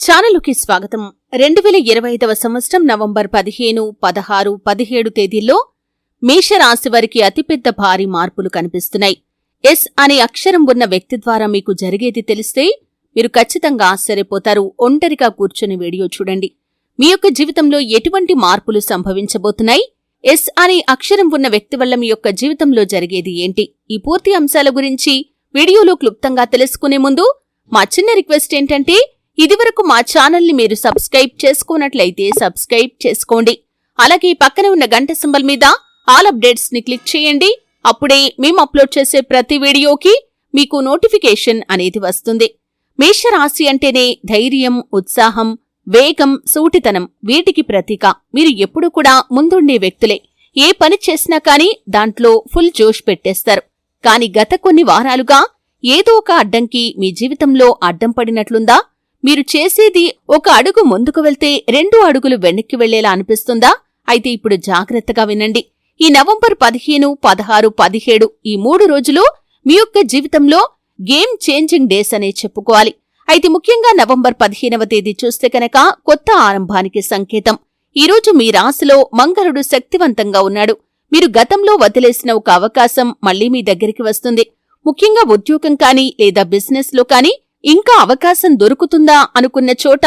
ఛానలుకి స్వాగతం. రెండు వేల ఇరవై ఐదవ సంవత్సరం నవంబర్ పదిహేను పదహారు పదిహేడు తేదీల్లో మేషరాశి వారికి అతిపెద్ద భారీ మార్పులు కనిపిస్తున్నాయి. ఎస్ అనే అక్షరం ఉన్న వ్యక్తి ద్వారా మీకు జరిగేది తెలిస్తే మీరు ఖచ్చితంగా ఆశ్చర్యపోతారు. ఒంటరిగా కూర్చొని వీడియో చూడండి. మీ యొక్క జీవితంలో ఎటువంటి మార్పులు సంభవించబోతున్నాయి? ఎస్ అనే అక్షరం ఉన్న వ్యక్తి వల్ల మీ యొక్క జీవితంలో జరిగేది ఏంటి? ఈ పూర్తి అంశాల గురించి వీడియోలో క్లుప్తంగా తెలుసుకునే ముందు మా చిన్న రిక్వెస్ట్ ఏంటంటే ఇదివరకు మా ఛానల్ని మీరు సబ్స్క్రైబ్ చేసుకున్నట్లయితే సబ్స్క్రైబ్ చేసుకోండి. అలాగే పక్కన ఉన్న గంట సింబల్ మీద ఆల్ అప్డేట్స్ని క్లిక్ చేయండి. అప్పుడే మేము అప్లోడ్ చేసే ప్రతి వీడియోకి మీకు నోటిఫికేషన్ అనేది వస్తుంది. మేషరాశి అంటేనే ధైర్యం ఉత్సాహం వేగం సూటితనం వీటికి ప్రతీక. మీరు ఎప్పుడు కూడా ముందుండే వ్యక్తులే. ఏ పని చేసినా కానీ దాంట్లో ఫుల్ జోష్ పెట్టేస్తారు. కాని గత కొన్ని వారాలుగా ఏదో ఒక అడ్డంకి మీ జీవితంలో అడ్డం పడినట్లుందా? మీరు చేసేది ఒక అడుగు ముందుకు వెళ్తే రెండు అడుగులు వెనక్కి వెళ్ళేలా అనిపిస్తుందా? అయితే ఇప్పుడు జాగ్రత్తగా వినండి. ఈ నవంబర్ పదిహేను పదహారు పదిహేడు ఈ మూడు రోజులు మీ యొక్క జీవితంలో గేమ్ చేంజింగ్ డేస్ అనే చెప్పుకోవాలి. అయితే ముఖ్యంగా నవంబర్ పదిహేనవ తేదీ చూస్తే కనుక కొత్త ఆరంభానికి సంకేతం. ఈరోజు మీ రాశిలో మంగళుడు శక్తివంతంగా ఉన్నాడు. మీరు గతంలో వదిలేసిన ఒక అవకాశం మళ్ళీ మీ దగ్గరికి వస్తుంది. ముఖ్యంగా ఉద్యోగం కానీ లేదా బిజినెస్లో కానీ ఇంకా అవకాశం దొరుకుతుందా అనుకున్న చోట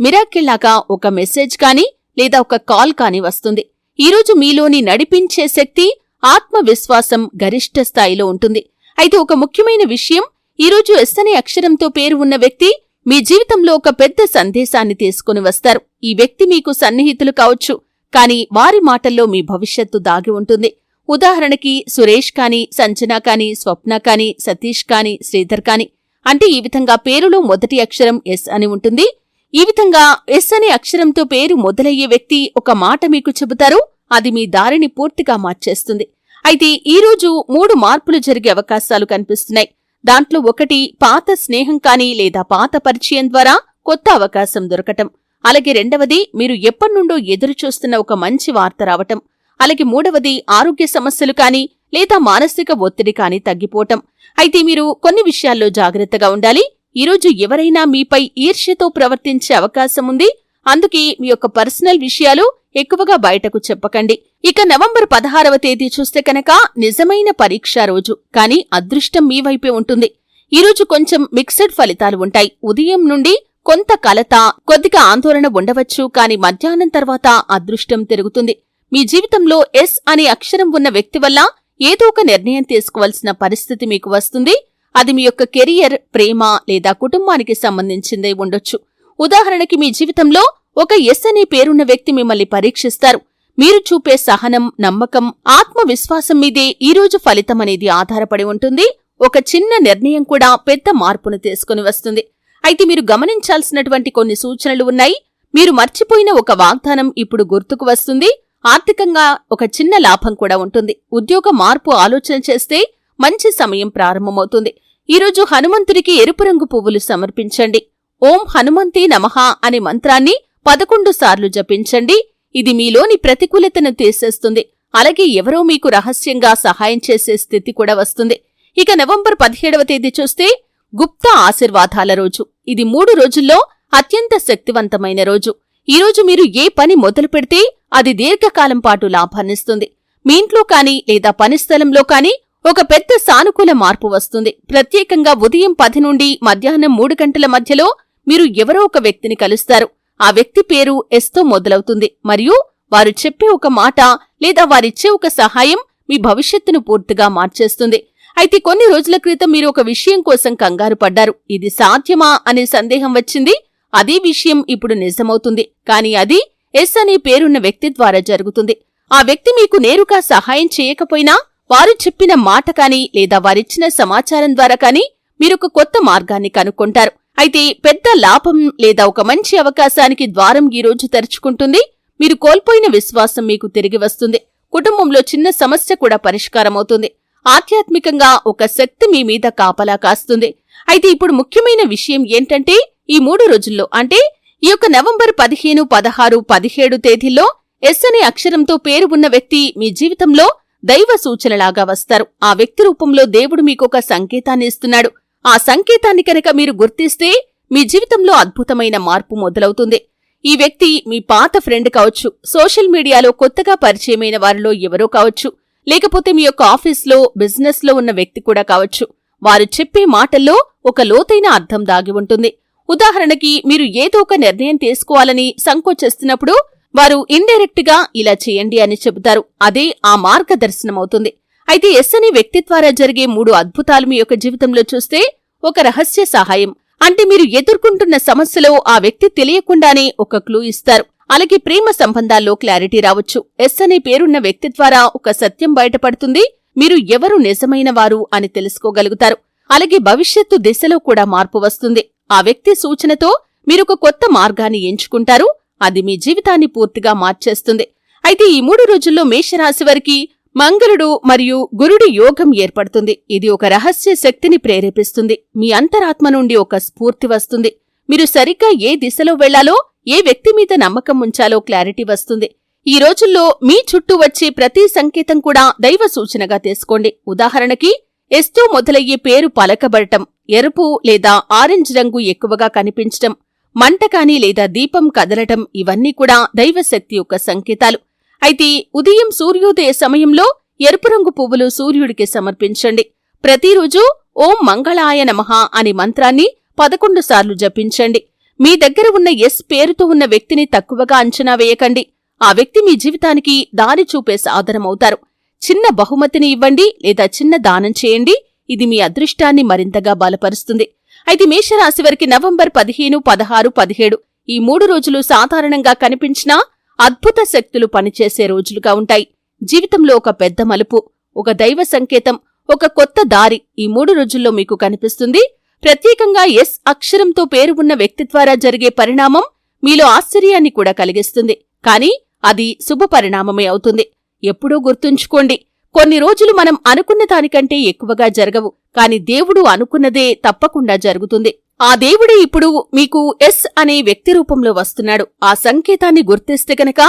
మిరాకిల్లాగా ఒక మెసేజ్ కానీ లేదా ఒక కాల్ కానీ వస్తుంది. ఈరోజు మీలోని నడిపించే శక్తి ఆత్మవిశ్వాసం గరిష్ట స్థాయిలో ఉంటుంది. అయితే ఒక ముఖ్యమైన విషయం ఈరోజు ఎస్ అనే అక్షరంతో పేరు ఉన్న వ్యక్తి మీ జీవితంలో ఒక పెద్ద సందేశాన్ని తీసుకుని వస్తారు. ఈ వ్యక్తి మీకు సన్నిహితులు కావచ్చు కానీ వారి మాటల్లో మీ భవిష్యత్తు దాగి ఉంటుంది. ఉదాహరణకి సురేష్ కాని సంజన కాని స్వప్న కాని సతీష్ కాని శ్రీధర్ కాని అంటే ఈ విధంగా పేరులో మొదటి అక్షరం ఎస్ అని ఉంటుంది. ఈ విధంగా ఎస్ అనే అక్షరంతో పేరు మొదలయ్యే వ్యక్తి ఒక మాట మీకు చెబుతారు. అది మీ దారిని పూర్తిగా మార్చేస్తుంది. అయితే ఈ రోజు మూడు మార్పులు జరిగే అవకాశాలు కనిపిస్తున్నాయి. దాంట్లో ఒకటి పాత స్నేహం కానీ లేదా పాత పరిచయం ద్వారా కొత్త అవకాశం దొరకటం. అలాగే రెండవది మీరు ఎప్పటినుండో ఎదురుచూస్తున్న ఒక మంచి వార్త రావటం. అలాగే మూడవది ఆరోగ్య సమస్యలు కానీ లేదా మానసిక ఒత్తిడి కానీ తగ్గిపోవటం. అయితే మీరు కొన్ని విషయాల్లో జాగ్రత్తగా ఉండాలి. ఈరోజు ఎవరైనా మీపై ఈర్ష్యతో ప్రవర్తించే అవకాశం ఉంది. అందుకే మీ యొక్క పర్సనల్ విషయాలు ఎక్కువగా బయటకు చెప్పకండి. ఇక నవంబర్ పదహారవ తేదీ చూస్తే కనుక నిజమైన పరీక్ష రోజు. కానీ అదృష్టం మీ వైపే ఉంటుంది. ఈరోజు కొంచెం మిక్స్డ్ ఫలితాలు ఉంటాయి. ఉదయం నుండి కొంత కలత కొద్దిగా ఆందోళన ఉండవచ్చు. కాని మధ్యాహ్నం తర్వాత అదృష్టం తిరుగుతుంది. మీ జీవితంలో ఎస్ అనే అక్షరం ఉన్న వ్యక్తి వల్ల ఏదో ఒక నిర్ణయం తీసుకోవాల్సిన పరిస్థితి మీకు వస్తుంది. అది మీ యొక్క కెరియర్ ప్రేమ లేదా కుటుంబానికి సంబంధించిందే ఉండొచ్చు. ఉదాహరణకి మీ జీవితంలో ఒక ఎస్ అనే పేరున్న వ్యక్తి మిమ్మల్ని పరీక్షిస్తారు. మీరు చూపే సహనం నమ్మకం ఆత్మవిశ్వాసం మీదే ఈరోజు ఫలితం అనేది ఆధారపడి ఉంటుంది. ఒక చిన్న నిర్ణయం కూడా పెద్ద మార్పును తీసుకుని వస్తుంది. అయితే మీరు గమనించాల్సినటువంటి కొన్ని సూచనలు ఉన్నాయి. మీరు మర్చిపోయిన ఒక వాగ్దానం ఇప్పుడు గుర్తుకు వస్తుంది. ఆర్థికంగా ఒక చిన్న లాభం కూడా ఉంటుంది. ఉద్యోగ మార్పు ఆలోచన చేస్తే మంచి సమయం ప్రారంభమవుతుంది. ఈరోజు హనుమంతుడికి ఎరుపు రంగు పువ్వులు సమర్పించండి. ఓం హనుమంతే నమః అనే మంత్రాన్ని పదకొండు సార్లు జపించండి. ఇది మీలోని ప్రతికూలతను తీసేస్తుంది అలాగే ఎవరో మీకు రహస్యంగా సహాయం చేసే స్థితి కూడా వస్తుంది. ఇక నవంబర్ పదిహేడవ తేదీ చూస్తే గుప్త ఆశీర్వాదాల రోజు. ఇది మూడు రోజుల్లో అత్యంత శక్తివంతమైన రోజు. ఈరోజు మీరు ఏ పని మొదలు పెడితే అది దీర్ఘకాలం పాటు లాభాన్నిస్తుంది. మీ ఇంట్లో కానీ లేదా పని స్థలంలో కానీ ఒక పెద్ద సానుకూల మార్పు వస్తుంది. ప్రత్యేకంగా ఉదయం పది నుండి మధ్యాహ్నం మూడు గంటల మధ్యలో మీరు ఎవరో ఒక వ్యక్తిని కలుస్తారు. ఆ వ్యక్తి పేరు ఎస్తో మొదలవుతుంది. మరియు వారు చెప్పే ఒక మాట లేదా వారిచ్చే ఒక సహాయం మీ భవిష్యత్తును పూర్తిగా మార్చేస్తుంది. అయితే కొన్ని రోజుల క్రితం మీరు ఒక విషయం కోసం కంగారు పడ్డారు. ఇది సాధ్యమా అనే సందేహం వచ్చింది. అదే విషయం ఇప్పుడు నిజమవుతుంది. కాని అది ఎస్ అనే పేరున్న వ్యక్తి ద్వారా జరుగుతుంది. ఆ వ్యక్తి మీకు నేరుగా సహాయం చేయకపోయినా వారు చెప్పిన మాట కాని లేదా వారిచ్చిన సమాచారం ద్వారా కాని మీరొక కొత్త మార్గాన్ని కనుక్కుంటారు. అయితే పెద్ద లాభం లేదా ఒక మంచి అవకాశానికి ద్వారం ఈ రోజు తెరుచుకుంటుంది. మీరు కోల్పోయిన విశ్వాసం మీకు తిరిగి వస్తుంది. కుటుంబంలో చిన్న సమస్య కూడా పరిష్కారమవుతుంది. ఆధ్యాత్మికంగా ఒక శక్తి మీ మీద కాపలా కాస్తుంది. అయితే ఇప్పుడు ముఖ్యమైన విషయం ఏంటంటే ఈ మూడు రోజుల్లో అంటే ఈ యొక్క నవంబర్ పదిహేను పదహారు పదిహేడు తేదీల్లో ఎస్ అనే అక్షరంతో పేరు ఉన్న వ్యక్తి మీ జీవితంలో దైవ సూచనలాగా వస్తారు. ఆ వ్యక్తి రూపంలో దేవుడు మీకొక సంకేతాన్ని ఇస్తున్నాడు. ఆ సంకేతాన్ని కనుక మీరు గుర్తిస్తే మీ జీవితంలో అద్భుతమైన మార్పు మొదలవుతుంది. ఈ వ్యక్తి మీ పాత ఫ్రెండ్ కావచ్చు సోషల్ మీడియాలో కొత్తగా పరిచయమైన వారిలో ఎవరో కావచ్చు లేకపోతే మీ యొక్క ఆఫీస్లో బిజినెస్లో ఉన్న వ్యక్తి కూడా కావచ్చు. వారు చెప్పే మాటల్లో ఒక లోతైన అర్థం దాగి ఉంటుంది. ఉదాహరణకి మీరు ఏదో ఒక నిర్ణయం తీసుకోవాలని సంకోచిస్తున్నప్పుడు వారు ఇండైరెక్ట్గా ఇలా చేయండి అని చెబుతారు. అదే ఆ మార్గదర్శనమవుతుంది. అయితే ఎస్ అనే వ్యక్తి ద్వారా జరిగే మూడు అద్భుతాలు మీ యొక్క జీవితంలో చూస్తే ఒక రహస్య సహాయం. అంటే మీరు ఎదుర్కొంటున్న సమస్యలో ఆ వ్యక్తి తెలియకుండానే ఒక క్లూ ఇస్తారు. అలాగే ప్రేమ సంబంధాల్లో క్లారిటీ రావచ్చు. ఎస్ అనే పేరున్న వ్యక్తి ద్వారా ఒక సత్యం బయటపడుతుంది. మీరు ఎవరు నిజమైన వారు అని తెలుసుకోగలుగుతారు. అలాగే భవిష్యత్తు దిశలో కూడా మార్పు వస్తుంది. ఆ వ్యక్తి సూచనతో మీరొక కొత్త మార్గాన్ని ఎంచుకుంటారు. అది మీ జీవితాన్ని పూర్తిగా మార్చేస్తుంది. అయితే ఈ మూడు రోజుల్లో మేషరాశి వారికి మంగళుడు మరియు గురుడి యోగం ఏర్పడుతుంది. ఇది ఒక రహస్య శక్తిని ప్రేరేపిస్తుంది. మీ అంతరాత్మ నుండి ఒక స్ఫూర్తి వస్తుంది. మీరు సరిగ్గా ఏ దిశలో వెళ్ళాలో ఏ వ్యక్తి మీద నమ్మకం ఉంచాలో క్లారిటీ వస్తుంది. ఈ రోజుల్లో మీ చుట్టూ వచ్చే ప్రతి సంకేతం కూడా దైవ సూచనగా తీసుకోండి. ఉదాహరణకి ఎస్తో మొదలయ్యే పేరు పలకబడటం ఎరుపు లేదా ఆరెంజ్ రంగు ఎక్కువగా కనిపించటం మంట కాని లేదా దీపం కదలటం ఇవన్నీ కూడా దైవశక్తి యొక్క సంకేతాలు. అయితే ఉదయం సూర్యోదయ సమయంలో ఎరుపు రంగు పువ్వులు సూర్యుడికి సమర్పించండి. ప్రతిరోజు ఓం మంగళాయ నమః అనే మంత్రాన్ని పదకొండు సార్లు జపించండి. మీ దగ్గర ఉన్న ఎస్ పేరుతో ఉన్న వ్యక్తిని తక్కువగా అంచనా వేయకండి. ఆ వ్యక్తి మీ జీవితానికి దారి చూపే సాధనమవుతారు. చిన్న బహుమతిని ఇవ్వండి లేదా చిన్న దానం చేయండి. ఇది మీ అదృష్టాన్ని మరింతగా బలపరుస్తుంది. అయితే మేషరాశి వారికి నవంబర్ పదిహేను పదహారు పదిహేడు ఈ మూడు రోజులు సాధారణంగా కనిపించినా అద్భుత శక్తులు పనిచేసే రోజులుగా ఉంటాయి. జీవితంలో ఒక పెద్ద మలుపు ఒక దైవ సంకేతం ఒక కొత్త దారి ఈ మూడు రోజుల్లో మీకు కనిపిస్తుంది. ప్రత్యేకంగా ఎస్ అక్షరంతో పేరు ఉన్న వ్యక్తి ద్వారా జరిగే పరిణామం మీలో ఆశ్చర్యాన్ని కూడా కలిగిస్తుంది. కానీ అది శుభ పరిణామమే అవుతుంది. ఎప్పుడూ గుర్తుంచుకోండి కొన్ని రోజులు మనం అనుకున్న దానికంటే ఎక్కువగా జరగవు కాని దేవుడు అనుకున్నదే తప్పకుండా జరుగుతుంది. ఆ దేవుడే ఇప్పుడు మీకు ఎస్ అనే వ్యక్తి రూపంలో వస్తున్నాడు. ఆ సంకేతాన్ని గుర్తిస్తే గనక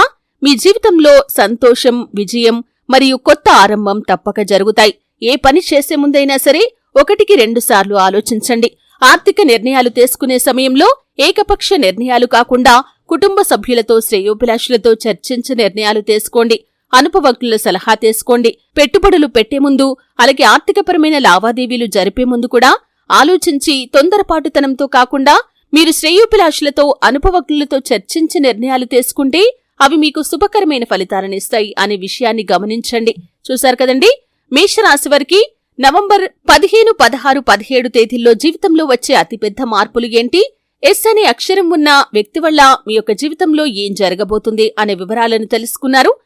మీ జీవితంలో సంతోషం విజయం మరియు కొత్త ఆరంభం తప్పక జరుగుతాయి. ఏ పని చేసే ముందైనా సరే ఒకటికి రెండుసార్లు ఆలోచించండి. ఆర్థిక నిర్ణయాలు తీసుకునే సమయంలో ఏకపక్ష నిర్ణయాలు కాకుండా కుటుంబ సభ్యులతో శ్రేయోభిలాషులతో చర్చించి నిర్ణయాలు తీసుకోండి. అనుభవజ్ఞుల సలహా తీసుకోండి. పెట్టుబడులు పెట్టే ముందు అలాగే ఆర్థికపరమైన లావాదేవీలు జరిపే ముందు కూడా ఆలోచించి తొందరపాటుతనంతో కాకుండా మీరు శ్రేయోభిలాషులతో అనుభవజ్ఞులతో చర్చించి నిర్ణయాలు తీసుకుంటే అవి మీకు శుభకరమైన ఫలితాలనిస్తాయి అనే విషయాన్ని గమనించండి. చూశారు కదండి? మేషరాశి వారికి నవంబర్ పదిహేను పదహారు పదిహేడు తేదీల్లో జీవితంలో వచ్చే అతిపెద్ద మార్పులు ఏంటి? ఎస్ అనే అక్షరం ఉన్న వ్యక్తి వల్ల మీ యొక్క జీవితంలో ఏం జరగబోతుంది అనే వివరాలను తెలుసుకున్నారు.